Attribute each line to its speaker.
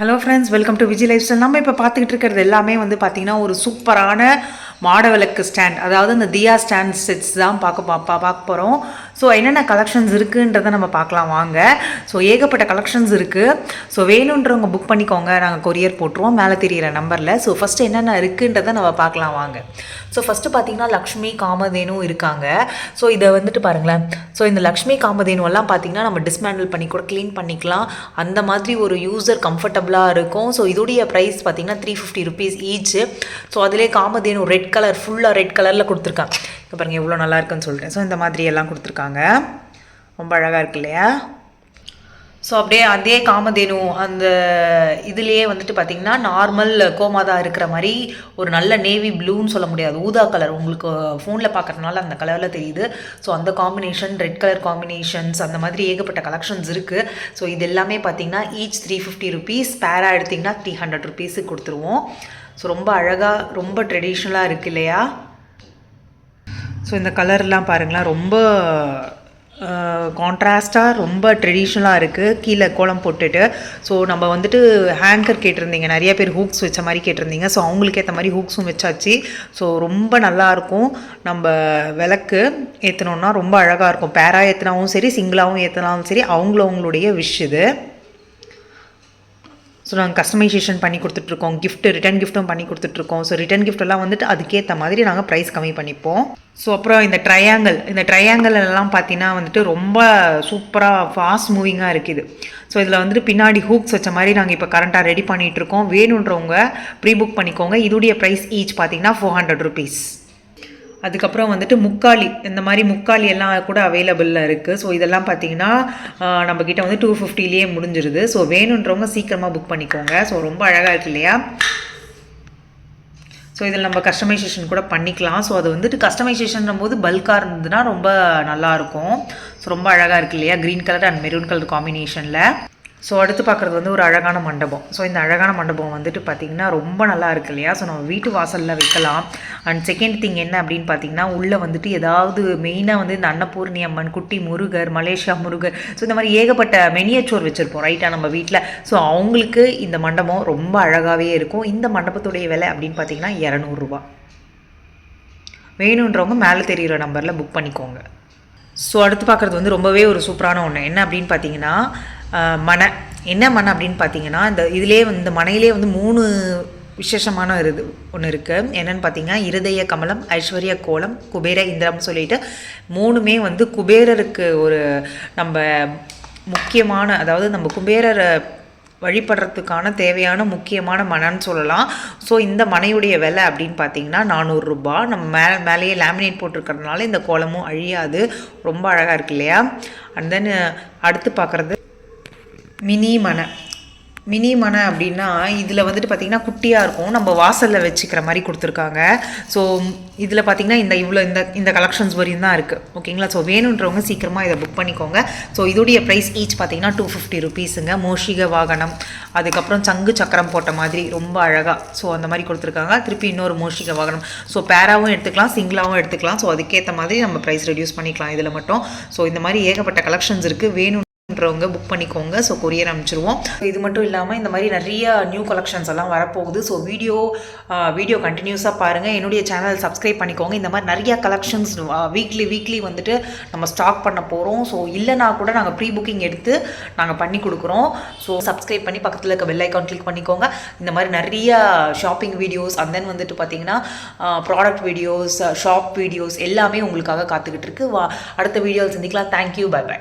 Speaker 1: Hello friends welcome to Vijay life style நம்ம இப்போ பார்த்துக்கிட்டு இருக்கிறது எல்லாமே வந்து பார்த்தீங்கன்னா ஒரு சூப்பரான மாடவிளக்கு ஸ்டாண்ட் அதாவது அந்த தியா ஸ்டாண்ட் செட்ஸ் தான் பார்க்க பா பா- பார்க்க போகிறோம் ஸோ என்னென்ன கலெக்ஷன்ஸ் இருக்குன்றதை நம்ம பார்க்கலாம் வாங்க. ஸோ ஏகப்பட்ட கலெக்ஷன்ஸ் இருக்குது ஸோ வேணுன்றவங்க புக் பண்ணிக்கோங்க. நாங்கள் கொரியர் போட்டுருவோம். மேலே தெரிகிற நம்பரில் ஸோ ஃபஸ்ட்டு என்னென்ன இருக்குன்றதை நம்ம பார்க்கலாம் வாங்க. ஸோ ஃபஸ்ட்டு பார்த்தீங்கன்னா லக்ஷ்மி காமதேனு இருக்காங்க. ஸோ இதை வந்துட்டு பாருங்களேன். ஸோ இந்த லக்ஷ்மி காமதேனு எல்லாம் பார்த்தீங்கன்னா நம்ம டிஸ்மேண்டில் பண்ணி கூட க்ளீன் பண்ணிக்கலாம். அந்த மாதிரி ஒரு யூஸர் கம்ஃபர்டபுளாக இருக்கும். ஸோ இதோடைய ப்ரைஸ் பார்த்தீங்கன்னா three fifty rupees each so அதிலே காமதேனு ரெட் கலர் ஃபுல்லாக ரெட் கலரில் கொடுத்துருக்காங்க. இப்போ பாருங்கள் எவ்வளோ நல்லா இருக்குன்னு சொல்லிட்டேன் ஸோ இந்த மாதிரி எல்லாம் கொடுத்துருக்காங்க. ரொம்ப அழகாக இருக்கு இல்லையா? ஸோ அப்படியே அதே காமதேனு அந்த இதுலேயே வந்துட்டு பார்த்தீங்கன்னா நார்மல் கோமாதா இருக்கிற மாதிரி ஒரு நல்ல நேவி ப்ளூன்னு சொல்ல முடியாது. ஊதா கலர் உங்களுக்கு ஃபோனில் பார்க்கறதுனால அந்த கலரில் தெரியுது. ஸோ அந்த காம்பினேஷன் ரெட் கலர் காம்பினேஷன்ஸ் அந்த மாதிரி ஏகப்பட்ட கலெக்ஷன்ஸ் இருக்குது ஸோ இது எல்லாமே பார்த்தீங்கன்னா ஈச் த்ரீ ஃபிஃப்டி ருபீஸ் பேரா எடுத்திங்கன்னா த்ரீ ஹண்ட்ரட் ருபீஸுக்கு கொடுத்துருவோம். ஸோ ரொம்ப அழகாக ரொம்ப ட்ரெடிஷ்னலாக இருக்கு இல்லையா? ஸோ இந்த கலர்லாம் பாருங்களேன். ரொம்ப கான்ட்ராஸ்டாக ரொம்ப ட்ரெடிஷ்னலாக இருக்குது கீழே கோலம் போட்டுட்டு. ஸோ நம்ம வந்துட்டு ஹேங்கர் கேட்டிருந்தீங்க. நிறைய பேர் ஹூக்ஸ் வச்ச மாதிரி கேட்டிருந்தீங்க. ஸோ அவங்களுக்கு ஏற்ற மாதிரி ஹூக்ஸும் வச்சாச்சு. ஸோ ரொம்ப நல்லாயிருக்கும் நம்ம விளக்கு ஏற்றினோன்னா ரொம்ப அழகாக இருக்கும். பேரா ஏற்றினாவும் சரி சிங்கிளாகவும் ஏற்றினாலும் சரி அவங்கள அவங்களுடைய விஷ் இது. ஸோ நாங்கள் கஸ்டமைசேஷன் பண்ணி கொடுத்துட்ருக்கோம். கிஃப்ட்டு ரிட்டன் கிஃப்ட்டும் பண்ணி கொடுத்துட்ருக்கோம். ஸோ ரிட்டன் கிஃப்ட்டெல்லாம் வந்துட்டு அதுக்கேற்ற மாதிரி நாங்கள் ப்ரைஸ் கம்மி பண்ணிப்போம். ஸோ அப்புறம் இந்த ட்ரையாங்கிள் இந்த triangle எல்லாம் பார்த்தீங்கன்னா வந்துட்டு ரொம்ப சூப்பராக ஃபாஸ்ட் மூவிங்காக இருக்குது. ஸோ இதில் வந்துட்டு பின்னாடி ஹூக்ஸ் வச்ச மாதிரி நாங்கள் இப்போ கரண்ட்டாக ரெடி பண்ணிகிட்ருக்கோம் வேணுன்றவங்க ப்ரீ புக் பண்ணிக்கோங்க. இதோடைய ப்ரைஸ் ஈச் பார்த்தீங்கன்னா ஃபோர் ஹண்ட்ரட் ருபீஸ் அதுக்கப்புறம் வந்துட்டு முக்காலி இந்த மாதிரி முக்காலி எல்லாம் கூட அவைலபிளில் இருக்குது ஸோ இதெல்லாம் பார்த்தீங்கன்னா நம்மக்கிட்ட வந்து டூ ஃபிஃப்டிலேயே முடிஞ்சிருது. ஸோ வேணுன்றவங்க சீக்கிரமாக புக் பண்ணிக்கோங்க. ஸோ ரொம்ப அழகாக இருக்கு இல்லையா? ஸோ இதில் நம்ம கஸ்டமைசேஷன் கூட பண்ணிக்கலாம். ஸோ அது வந்துட்டு கஸ்டமைசேஷன் போது பல்காக இருந்ததுன்னா ரொம்ப நல்லாயிருக்கும் ஸோ ரொம்ப அழகாக இருக்கு இல்லையா? Green colour and maroon colour காம்பினேஷனில் ஸோ அடுத்து பார்க்குறது வந்து ஒரு அழகான மண்டபம். ஸோ இந்த அழகான மண்டபம் வந்துட்டு பார்த்திங்கன்னா ரொம்ப நல்லா இருக்கு இல்லையா? ஸோ நம்ம வீட்டு வாசலில் வைக்கலாம். அண்ட் செகண்ட் திங் என்ன அப்படின்னு பார்த்தீங்கன்னா உள்ளே வந்துட்டு ஏதாவது மெயினாக வந்து இந்த அன்னபூர்ணி அம்மன் குட்டி முருகர் மலேசியா முருகர் ஸோ இந்த மாதிரி ஏகப்பட்ட மெனியச்சோர் வச்சுருப்போம் ரைட்டாக நம்ம வீட்டில் ஸோ அவங்களுக்கு இந்த மண்டபம் ரொம்ப அழகாகவே இருக்கும். இந்த மண்டபத்துடைய விலை அப்படின்னு பார்த்தீங்கன்னா இரநூறுபா. வேணுன்றவங்க மேலே தெரிகிற நம்பரில் புக் பண்ணிக்கோங்க. ஸோ அடுத்து பார்க்குறது வந்து ரொம்பவே ஒரு சூப்பரான ஒன்று என்ன அப்படின்னு பார்த்தீங்கன்னா மனை. என்ன மனை அப்படின்னு பார்த்தீங்கன்னா இந்த இதிலே வந்து இந்த மனையிலே வந்து மூணு விசேஷமான ஒரு இது ஒன்று இருக்குது என்னென்னு பார்த்தீங்கன்னா இருதய கமலம் ஐஸ்வர்ய கோலம் குபேர இந்திரம் சொல்லிட்டு மூணுமே வந்து குபேரருக்கு ஒரு நம்ம முக்கியமான அதாவது நம்ம குபேரரை வழிபடுறதுக்கான தேவையான முக்கியமான மனன்னு சொல்லலாம். ஸோ இந்த மனையுடைய விலை அப்படின்னு பார்த்தீங்கன்னா நானூறுரூபா நம்ம மேலே மேலேயே லேமினேட் போட்டிருக்கிறதுனால இந்த கோலமும் அழியாது. ரொம்ப அழகாக இருக்கு இல்லையா? அண்ட் தென் அடுத்து பார்க்குறது மினி மனை. மினி மனை அப்படின்னா இதில் வந்துட்டு பார்த்திங்கன்னா குட்டியாக இருக்கும். நம்ம வாசலில் வச்சுக்கிற மாதிரி கொடுத்துருக்காங்க. ஸோ இதில் பார்த்திங்கன்னா இந்த இவ்வளோ இந்த இந்த கலெக்ஷன்ஸ் வரையும் தான் இருக்குது ஓகேங்களா ஸோ வேணுன்றவங்க சீக்கிரமாக இதை புக் பண்ணிக்கோங்க. ஸோ இதோடைய ப்ரைஸ் ஈச் பார்த்தீங்கன்னா டூ ஃபிஃப்டி ருபீஸுங்க மோஷிக வாகனம். அதுக்கப்புறம் சங்கு சக்கரம் போட்ட மாதிரி ரொம்ப அழகாக ஸோ அந்த மாதிரி கொடுத்துருக்காங்க. திருப்பி இன்னொரு மோஷிக வாகனம். ஸோ பேராவும் எடுத்துக்கலாம் சிங்கிளாகவும் எடுத்துக்கலாம். ஸோ அதுக்கேற்ற மாதிரி நம்ம ப்ரைஸ் ரெடியூஸ் பண்ணிக்கலாம் இதில் மட்டும். ஸோ இந்த மாதிரி ஏகப்பட்ட கலெக்ஷன்ஸ் இருக்குது வேணும் பண்ணுறவங்க புக் பண்ணிக்கோங்க. ஸோ கொரியர் அனுப்பிச்சிருவோம். இது மட்டும் இல்லாமல் இந்த மாதிரி நிறைய நியூ கலெக்ஷன்ஸ் எல்லாம் வரப்போகுது. ஸோ வீடியோ வீடியோ கண்டினியூஸாக பாருங்கள் என்னுடைய சேனல் சப்ஸ்கிரைப் பண்ணிக்கோங்க. இந்த மாதிரி நிறைய கலெக்ஷன்ஸ் வீக்லி வீக்லி வந்துட்டு நம்ம ஸ்டாக் பண்ண போகிறோம் ஸோ இல்லைனா கூட நாங்கள் ப்ரீ புக்கிங் எடுத்து நாங்கள் பண்ணி கொடுக்குறோம். ஸோ சப்ஸ்கிரைப் பண்ணி பக்கத்தில் இருக்க பெல் ஐக்கான் கிளிக் பண்ணிக்கோங்க. இந்த மாதிரி நிறைய ஷாப்பிங் வீடியோஸ் அண்ட் தென் வந்துட்டு பார்த்தீங்கன்னா ப்ராடக்ட் வீடியோஸ் ஷாப் வீடியோஸ் எல்லாமே உங்களுக்காக காத்துக்கிட்டு இருக்கு. வா அடுத்த வீடியோவில் சந்திக்கலாம். Thank you bye by